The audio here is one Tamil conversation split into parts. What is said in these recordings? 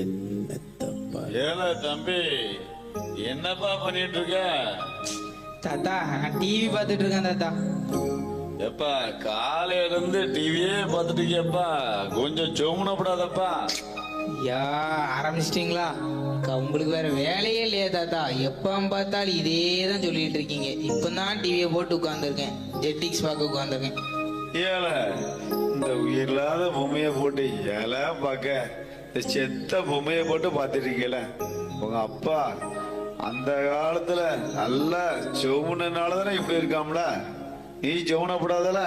என்னத்தப்பா ஏல தம்பி என்னப்பா பண்ணிட்டு இருக்க தாத்தா நான் டிவி பார்த்துட்டு இருக்கேன் தாத்தா. எப்பா காலையில இருந்து டிவியே பார்த்துட்டு இருக்கியப்பா கொஞ்சம் சோமுனப்படாதப்பா ஐயா ஆரம்பிச்சிட்டிங்களா? உங்களுக்கு வேற வேலையே இல்லையா தாத்தா. எப்போ பார்த்தாலும் இதே தான் சொல்லிட்டு இருக்கீங்க இப்போ தான் டிவியை போட்டு உட்காந்துருக்கேன் ஜெட்டிக்ஸ் பார்க்க உட்காந்துருக்கேன் ஏல இந்த உயிரில்லாத பொம்மையை போட்டு ஏல பார்க்க இந்த செத்த பொம்மையை போட்டு பார்த்துட்டு இருக்கீல. உங்க அப்பா அந்த காலத்துல நல்லா சோமுனால தானே இப்படி இருக்காம்ல? நீ சோமுனப்படாதல?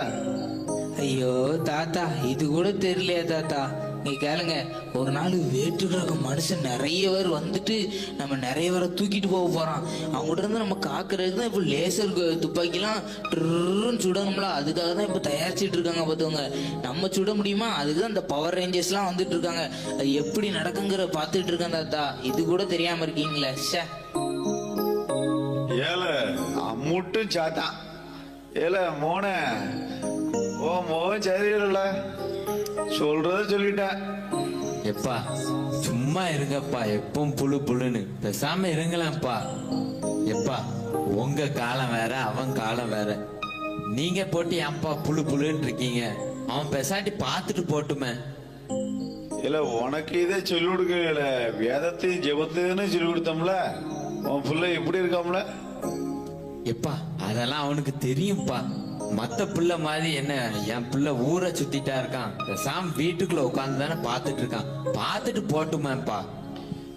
ஐயோ தாத்தா இது கூட தெரியலையா தாத்தா. நீ கேளுங்க ஒரு நாள் வேற்று கிரக மனுஷன் நிறைய பேர் வந்துட்டு நம்ம நிறைய பேரை தூக்கிட்டு போக போறான். அவங்ககிட்ட இருந்து நம்ம காக்குறதுக்கு தான் இப்போ லேசர் துப்பாக்கிலாம் ட்ருன்னு சுடணும்ல. அதுக்காக தான் இப்போ தயாரிச்சிட்டு இருக்காங்க பார்த்தவங்க நம்ம சுட முடியுமா? அதுக்கு தான் இந்த பவர் ரேஞ்சர்ஸ்லாம் வந்துட்டு இருக்காங்க. அது எப்படி நடக்குங்கிற பார்த்துட்டு இருக்கேன் தாத்தா. இது கூட தெரியாம இருக்கீங்களே ஷே ஏல அம்முட்டும் சாத்தான். ஏல மோன. ஓ மோகன் சரியில்லை சொல்றத சொல்லிட்டேன். எப்பா சும்மா இருங்கப்பா எப்பவும் புழு புழுன்னு. பேசாம இருங்களேன்ப்பா. எப்பா உங்க காலம் வேற அவன் காலம் வேற. நீங்க போட்டு ஏன்பா புழு புழுன்னு இருக்கீங்க? அவன் பெசாட்டி பார்த்துட்டு போட்டுமே. இல்ல உனக்கு இதே சொல்லி கொடுக்கல வேதத்தையும் ஜெபத்தையும் சொல்லி கொடுத்தோம்ல உன் புள்ள எப்படி இருக்காம்ல. எப்பா அதெல்லாம் அவனுக்கு தெரியும்ப்பா மத்த பிள்ளை மாதிரி என்ன? என் பிள்ளை ஊரை சுத்திட்டா இருக்கான். பேசாம வீட்டுக்குள்ள உட்காந்து தானே பார்த்துட்டு இருக்கான். பார்த்துட்டு போட்டுமேப்பா.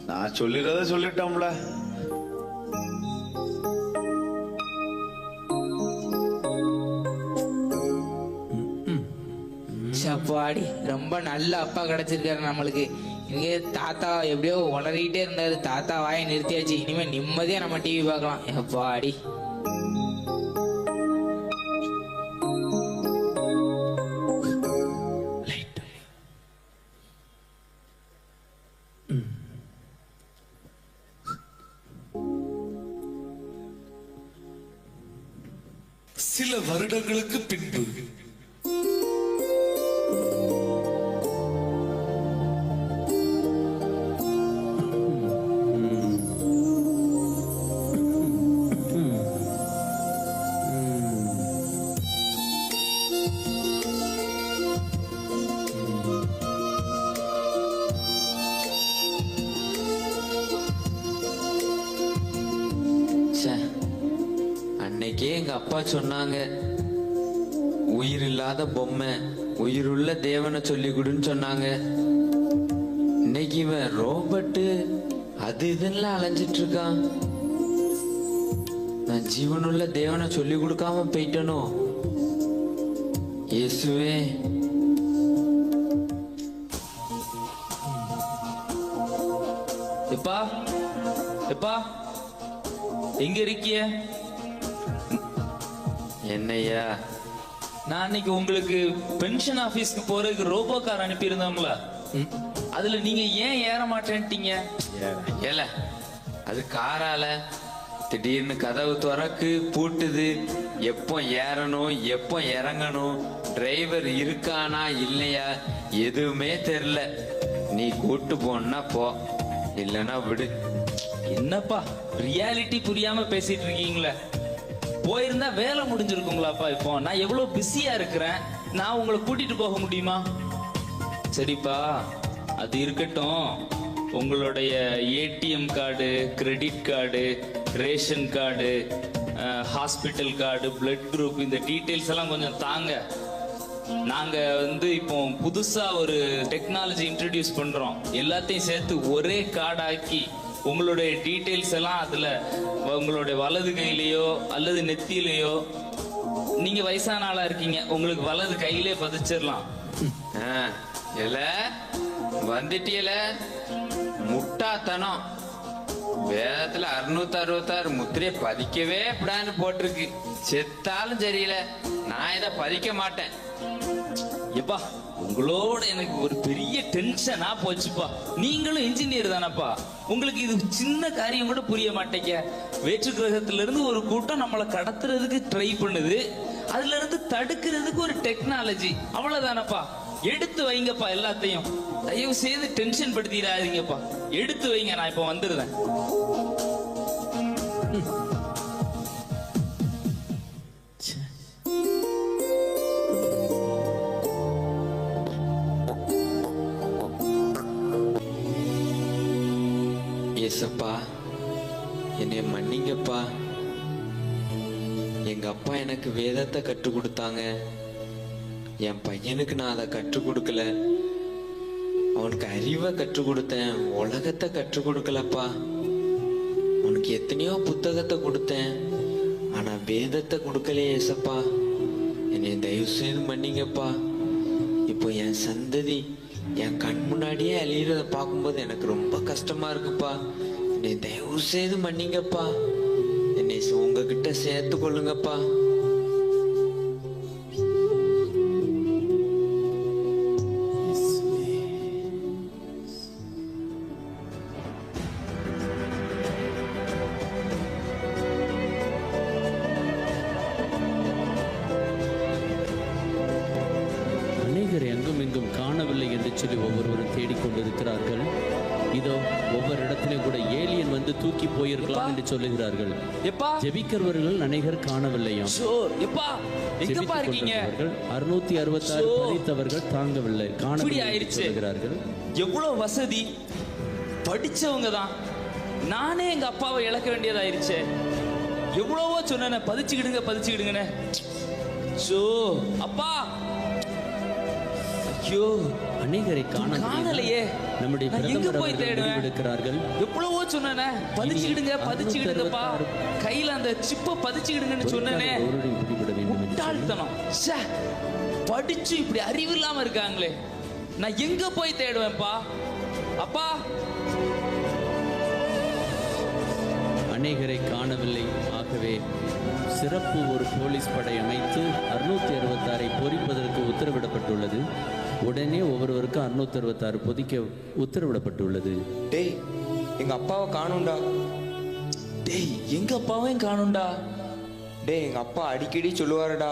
நான் சொல்லிடுறத சொல்லிட்டோம்ல. சப்பாடி ரொம்ப நல்ல அப்பா கிடைச்சிருக்காரு நம்மளுக்கு. இங்கே தாத்தா எப்படியோ உளறிக்கிட்டே இருந்தாரு. தாத்தா வாயை நிறுத்தியாச்சு. இனிமே நிம்மதியா நம்ம டிவி பார்க்கலாம். எப்பாடி வருடங்களுக்கு பின்பு அப்பா சொன்னாங்க. உயிர் இல்லாத பொம்மை உயிருள்ள தேவனை சொல்லி கொடுன்னு சொன்னாங்க. இன்னைக்கு இவன் ரோபோட்டு அது இதுன்னு அலைஞ்சிட்டு இருக்கான். நான் ஜீவனுள்ள தேவனை சொல்லி கொடுக்காம போயிட்டனோ? இயேசுவே. எப்பா? எப்பா? எங்க இருக்கிய? என்னையா நான் அன்னைக்கு உங்களுக்கு பென்ஷன் ஆபீஸ்க்கு போறதுக்கு ரோபோ கார் அனுப்பியிருந்தோம்ல. அதுல நீங்க ஏன் ஏற மாட்டேன்ட்டீங்க? ஏல அது காரால. திடீர்னு கதவு திறக்கு பூட்டுது. எப்போ ஏறணும் எப்போ இறங்கணும் டிரைவர் இருக்கானா இல்லையா எதுவுமே தெரியல. நீ கூட்டு போனா போ இல்லைன்னா விடு. என்னப்பா ரியாலிட்டி புரியாம பேசிட்டு இருக்கீங்களே? போயிருந்தா வேலை முடிஞ்சிருக்குங்களாப்பா இப்போ? நான் எவ்வளவு பிஸியா இருக்கிறேன். நான் உங்களை கூட்டிட்டு போக முடியுமா? சரிப்பா அது இருக்கட்டும். உங்களுடைய ATM card credit card ration card hospital card blood group இந்த டீட்டெயில்ஸ் எல்லாம் கொஞ்சம் தாங்க. நாங்க வந்து இப்போ புதுசா ஒரு டெக்னாலஜி இன்ட்ரடியூஸ் பண்றோம். எல்லாத்தையும் சேர்த்து ஒரே கார்டாக்கி உங்களுடைய டீட்டெயில்ஸ் எல்லாம் அதில் உங்களுடைய வலது கையிலையோ அல்லது நெத்தியிலையோ நீங்க வயசான ஆளா இருக்கீங்க உங்களுக்கு வலது கையிலே பதிச்சிடலாம் இல்ல வந்துட்டியல? முட்டாத்தனம். வேதத்துல அறுநூத்தி அறுபத்தாறு முத்திரையை பதிக்கவே கூடாதுன்னு போட்டிருக்கு. செத்தாலும் சரியில்லை. நான் இதை பதிக்க மாட்டேன். எப்பா உங்களோட எனக்கு ஒரு பெரிய டென்ஷனா போச்சுப்பா. நீங்களும் இன்ஜினியர் தானப்பா. உங்களுக்கு இது சின்ன காரியம் கூட புரிய மாட்டேங்க. வேற்று கிரகத்திலிருந்து ஒரு கூட்டம் நம்மளை கடத்துறதுக்கு ட்ரை பண்ணுது. அதுல இருந்து தடுக்கிறதுக்கு ஒரு டெக்னாலஜி அவ்வளவுதானப்பா. எடுத்து வைங்கப்பா எல்லாத்தையும். தயவு செய்து டென்ஷன் படுத்திடாதீங்கப்பா. எடுத்து வைங்க நான் இப்ப வந்துடுறேன். எனக்கு வேதத்தை கற்றுக் கொடுத்தாங்க. என் பையனுக்கு நான் அதை கற்றுக் கொடுக்கல. அவனுக்கு அறிவை கற்றுக் கொடுத்தேன். உலகத்தை கற்றுக் கொடுக்கலப்பா. உனக்கு எத்தனையோ புத்தகத்தை கொடுத்தேன். ஆனா வேதத்தை கொடுக்கலையே ஏசப்பா. என்னை தயவு செய்து மன்னிங்கப்பா. இப்போ என் சந்ததி என் கண் முன்னாடியே அழியிறத பார்க்கும்போது எனக்கு ரொம்ப கஷ்டமா இருக்குப்பா. என்னை தயவு செய்து மன்னிங்கப்பா. என்னை உங்ககிட்ட சேர்த்து கொள்ளுங்கப்பா. காணவில்லை என்று சொல்லி ஒவ்வொருவரும் தேடிக்கொண்டிருக்கிறார்கள். இதோ ஒவ்வொரு இடத்திலும் கூட ஏலியன் வந்து தூக்கி போயிருக்கலாம் என்று சொல்லுகிறார்கள். எப்பா! ஜெபிக்கிறவர்கள் அநேகர் காணவில்லையாம். எப்பா! எங்கப்பா இருக்கீங்க? அறுநூத்தி அறுபத்தாறு. படித்தவர்கள் தாங்கவில்லை காணவில்லை. சொல்லுகிறார்கள். எவ்வளவு வசதி! படிச்சவங்க தான் நானே எங்க அப்பாவை இழக்க வேண்டியதாயிருச்சே. எவ்வளவோ சொன்னேனே பதிச்சுக்கிடுங்க பதிச்சுக்கிடுங்கன்னு. ஷோ அப்பா! ஐயோ அநேகரை காண காணலையே. நம்முடைய எங்க போய் தேடுவேன்? முடிவெடுக்கிறார்கள் எவ்வளவோ சொன்னேனே. பதிச்சுக்கிடுங்க பதிச்சுக்கிடுங்கப்பா. கையில அந்த சிப்பை பதிச்சுக்கிடுங்கன்னு சொன்னேனே. முட்டாள்தனம். ச்சே. படிச்சு இப்படி அறிவு இல்லாம இருக்காங்களே. நான் எங்க போய் தேடுவேன்ப்பா? அப்பா. அநேகரை காணவில்லை. ஆகவே சிறப்பு ஒரு போலீஸ் படை அமைத்து அறுநூத்தி அறுபத்தாறை பொறிப்பதற்கு உத்தரவிடப்பட்டுள்ளது. உடனே ஒவ்வொருவருக்கும் அறுநூத்தி அறுபத்தாறு பொதிக்க உத்தரவிடப்பட்டுள்ளது. டேய் எங்க அப்பாவை காணும்டா. டேய் எங்க அப்பாவையும் காணும்டா. டேய் எங்க அப்பா அடிக்கடி சொல்லுவாருடா.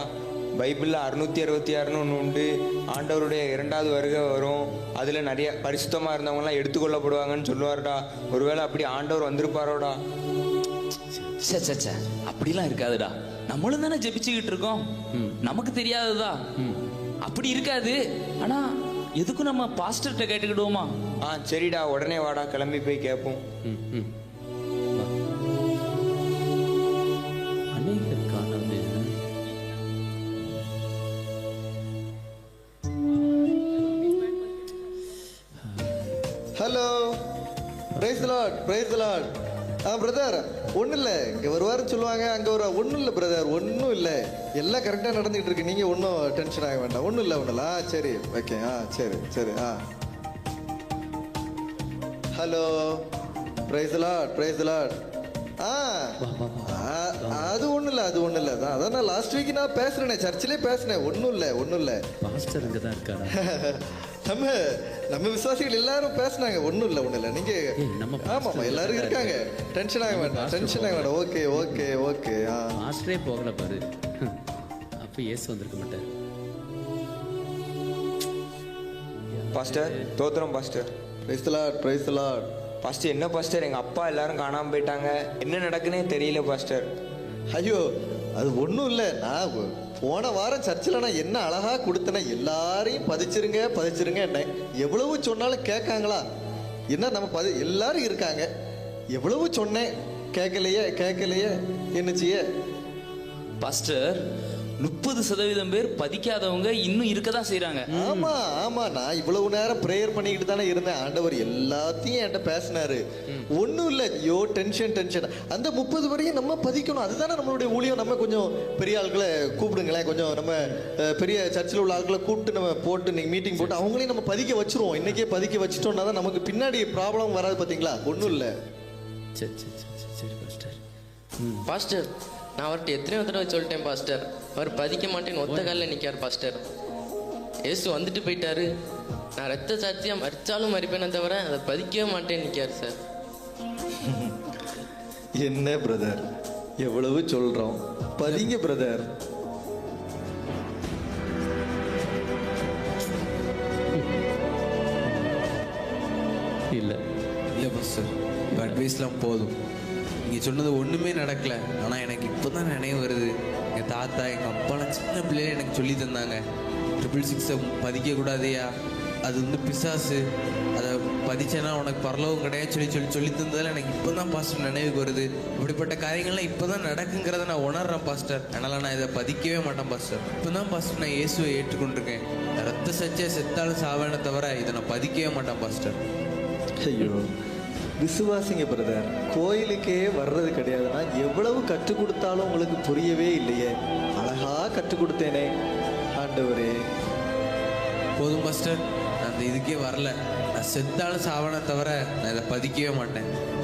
பைபிளில் அறுநூத்தி அறுபத்தி ஆறுன்னு ஒன்று உண்டு. ஆண்டவருடைய இரண்டாவது வருகை வரும். அதில் நிறைய பரிசுத்தமாக இருந்தவங்கலாம் எடுத்துக்கொள்ளப்படுவாங்கன்னு சொல்லுவாருடா. ஒருவேளை அப்படி ஆண்டவர் வந்திருப்பாரோடா. சே சே சே அப்படிலாம் இருக்காதுடா. நம்மளும் தானே ஜெபிச்சுக்கிட்டு இருக்கோம். நமக்கு தெரியாததா? அப்படி இருக்காது. ஆனா எதுக்கும் நம்ம பாஸ்டர்கிட்ட கேட்டுக்கிடுவோமா? ஆ சரிடா உடனே வாடா கிளம்பி போய் கேட்போம் hello praise lord praise lord ஆ பிரதர் ஒன்றும் இல்லை இங்கே வருவாருன்னு சொல்லுவாங்க அங்கே ஒரு ஒன்றும் இல்லை பிரதர் ஒன்றும் இல்லை. எல்லாம் கரெக்டாக நடந்துகிட்டு இருக்கு. நீங்கள் ஒன்றும் டென்ஷன் ஆக வேண்டாம். ஒன்றும் இல்லை ஒன்றும் ஆ சரி. ஓகே ஆ சரி சரி ஆ. Hello praise lord praise lord ஆ. ஆ, அது ஒன்றும் இல்லை அது ஒன்றும் இல்லை. அதான் அதான் நான் லாஸ்ட் வீக் நான் பேசுகிறேனே சர்ச்சிலே பேசினேன். ஒன்றும் இல்லை ஒன்றும் இல்லை. பாஸ்டர் இங்கே தான் இருக்காரா? நம்ம நம்ம விசுவாசிகள் எல்லாரும் பேசுனாங்க. ஒண்ணும் இல்ல ஒண்ணும் இல்ல. நீங்க ஏய், நம்ம ஆமாமா pastor எல்லாரும் இருக்காங்க. டென்ஷன் ஆக வேண்டாம் டென்ஷன் ஆக வேண்டாம். ஓகே ஓகே ஓகே ஆ. பாஸ்டரே போகல பாரு. அப்ப இயேசு வந்திருக்க மாட்டார். Pastor தோத்துறோம் pastor praise lord praise lord pastor என்ன பாஸ்டர் எங்கள் அப்பா எல்லாரும் காணாமல் போயிட்டாங்க. என்ன நடக்குன்னே தெரியல பாஸ்டர் ஐயோ அது ஒண்ணும் இல்ல. நான் போன வாரம் சர்ச்சில் நான் என்ன அழகாக கொடுத்தேனே எல்லாரையும் பதிச்சிருங்க பதிச்சிருங்க எவ்வளவு சொன்னாலும் கேட்காங்களா? என்ன நம்ம பதி எல்லாரும் இருக்காங்க. எவ்வளவு சொன்னேன் கேட்கலையே கேட்கலையே என்னச்சியே? பாஸ்டர் முப்பது சதவீதம் பேர் பதிக்காதவங்க இன்னும் இருக்க தான் செய்றாங்க. ஆமா ஆமா. நான் இவ்வளவு நேரம் ப்ரேயர் பண்ணிக்கிட்டு தானே இருந்தேன். ஆண்டவர் எல்லாத்தையும் என்கிட்ட பேசினாரு. ஒண்ணும் இல்ல. ஐயோ டென்ஷன் டென்ஷன் அந்த முப்பது வரையும் நம்ம பதிக்கணும். அதுதானே நம்மளுடைய ஊழியம். நம்ம கொஞ்சம் பெரிய ஆட்களை கூப்பிடுங்களேன். கொஞ்சம் நம்ம பெரிய சர்ச்சில் உள்ள ஆட்களை கூப்பிட்டு நம்ம போட்டு இன்னைக்கு மீட்டிங் போட்டு அவங்களையும் நம்ம பதிக்க வச்சிருவோம். இன்னைக்கே பதிக்க வச்சிட்டோம்னா தான் நமக்கு பின்னாடி ப்ராப்ளம் வராது பாத்தீங்களா? ஒண்ணும் இல்ல. சரி சரி சரி சரி, சரி பாஸ்டர். பாஸ்டர் நான் அவர்கிட்ட எத்தனையோ தடவை சொல்லிட்டேன் பாஸ்டர் அவர் பதிக்க மாட்டேன்னு ஒத்த காலில் நிற்கார் பாஸ்டர் ஏசு வந்துட்டு போயிட்டாரு. நான் ரத்த சாட்சியாக மறிச்சாலும் மறிப்பேனே தவிர அதை பதிக்கவே மாட்டேன் நிற்கார் சார் என்ன பிரதர் எவ்வளவு சொல்கிறோம் பதிங்க பிரதர் இல்லை. இல்லை சார் அட்வைஸ்லாம் போதும். நீங்கள் சொன்னது ஒன்றுமே நடக்கல. ஆனால் எனக்கு இப்போ தான் நினைவு வருது. எங்கள் தாத்தா எங்கள் அப்பாலாம் சின்ன பிள்ளையில எனக்கு சொல்லி தந்தாங்க. ட்ரிபிள் சிக்ஸை பதிக்கக்கூடாதையா அது வந்து பிசாசு. அதை பதிச்சேன்னா உனக்கு பரலவும் கிடையாது சொல்லி சொல்லி சொல்லி தந்ததில் எனக்கு இப்போ தான் பாஸ்டர் நினைவுக்கு வருது. இப்படிப்பட்ட காரியங்கள்லாம் இப்போ தான் நடக்குங்கிறத நான் உணர்றேன் பாஸ்டர் அதனால் நான் இதை பதிக்கவே மாட்டேன் பாஸ்டர் இப்போ தான் பாஸ்டர் நான் இயேசுவை ஏற்றுக்கொண்டிருக்கேன். ரத்த சச்சை செத்தாலும் சாவேனே தவிர இதை நான் பதிக்கவே மாட்டேன் பாஸ்டர் ஐயோ. விசுவாசிங்க பிரதர். கோயிலுக்கே வர்றது கிடையாதுன்னா எவ்வளவு கற்றுக் கொடுத்தாலும் உங்களுக்கு புரியவே இல்லையே. அழகா கற்றுக் கொடுத்தேனே. ஆண்டவரே. போதும் மாஸ்டர் நான் அந்த இதுக்கே வரல. நான் செத்தாலும் சாவனை தவிர நான் இதை பதிக்கவே மாட்டேன்.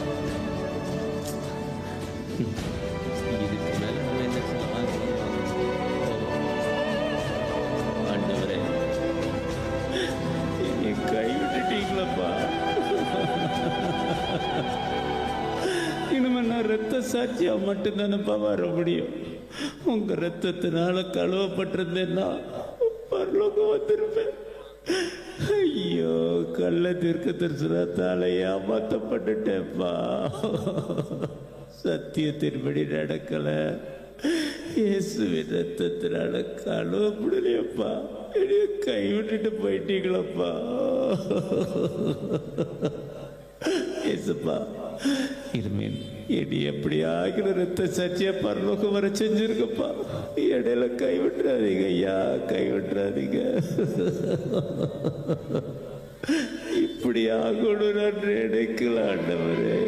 ரத்த சாட்சியாக மட்டும்தானப்பா வர முடியும் உங்க ரத்தத்தினால கழுவப்பட்டிருந்தேன்னா பரலோகம் வந்திருப்பேன். ஐயோ கள்ள தீர்க்க தரிசனத்தால ஏமாத்தப்பட்டுட்டேப்பா சத்தியத்தின்படி நடக்கல. இயேசுவின் ரத்தத்தினால கழுவப்படலையப்பா. என்னைய கைவிட்டுட்டு போயிட்டீங்களப்பா. இயேசுப்பா இனிமேல் இனி எப்படி ஆகிற ரத்த சச்சிய பரலோகம் வர செஞ்சிருக்கப்பா. இடையில கைவிட்டுறாதீங்க ஐயா கைவிட்டுறாதீங்க. இப்படி ஆகணும் நான் நினைக்கல ஆண்டவரே.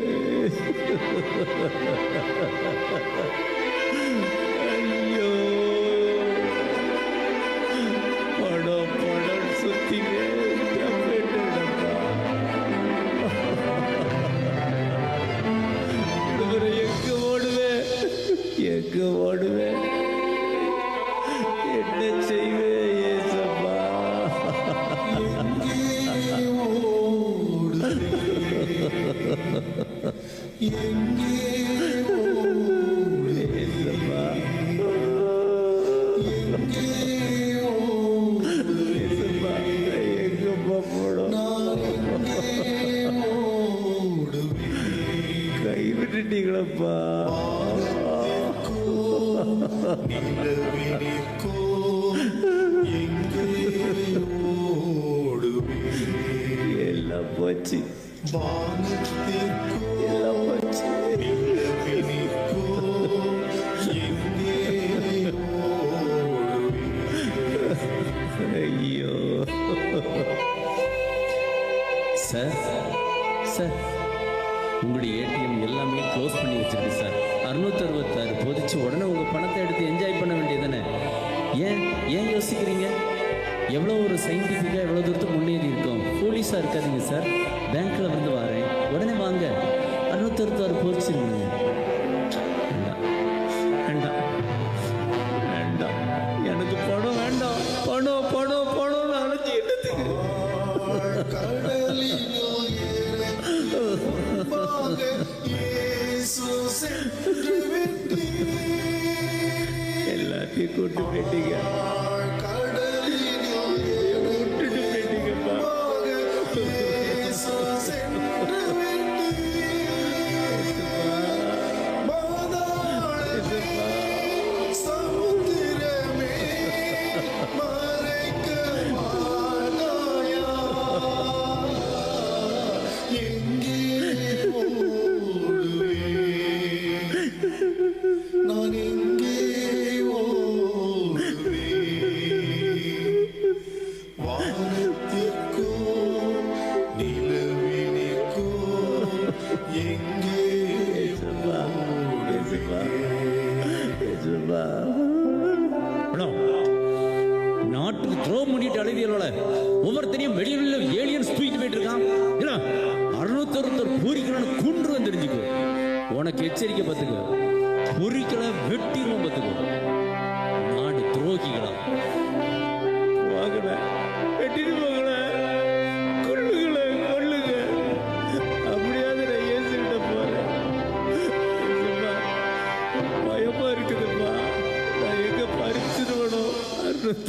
எல்லாம் போச்சு ஏன் யோசிக்கிறீங்க? எவ்வளோ ஒரு சயின்டிஃபிக்காக எவ்வளோ தூரத்துக்கு முன்னேறி இருக்கோம். போலீஸாக இருக்காதீங்க சார் பேங்க்கில் வந்து வரேன். உடனே வாங்க. அறுநூத்தி போலீஸ் போதிச்சிருங்க எல்லாத்தையும் கூட்டு போயிட்டீங்க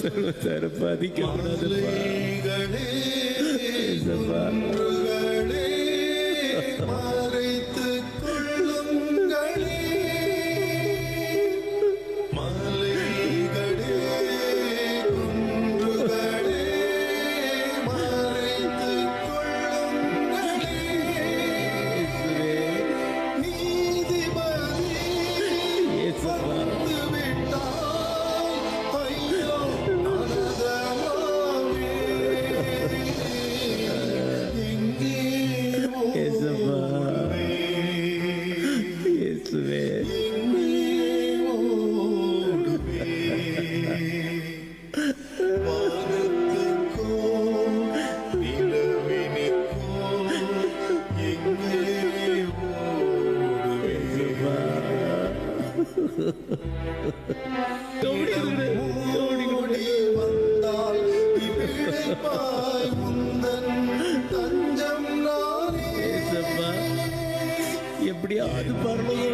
செல்வத்தார பாதிக்கப்படாதப்பா மறைத்து கொள்ளுங்களே Yes, எப்படியாவது பரலோகம்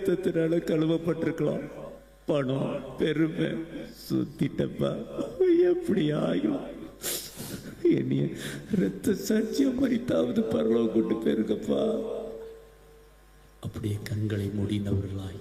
ரத்தத்தினால கழுவப்பட்டிருக்கலாம். பணம் பெருமை சுத்திட்டப்பா. எப்படி ஆயும்? என்னைய ரத்த சாட்சியம் மறித்தாவது பரலோ கொண்டு போயிருக்கப்பா. அப்படியே கண்களை முடிந்தவர்களாய்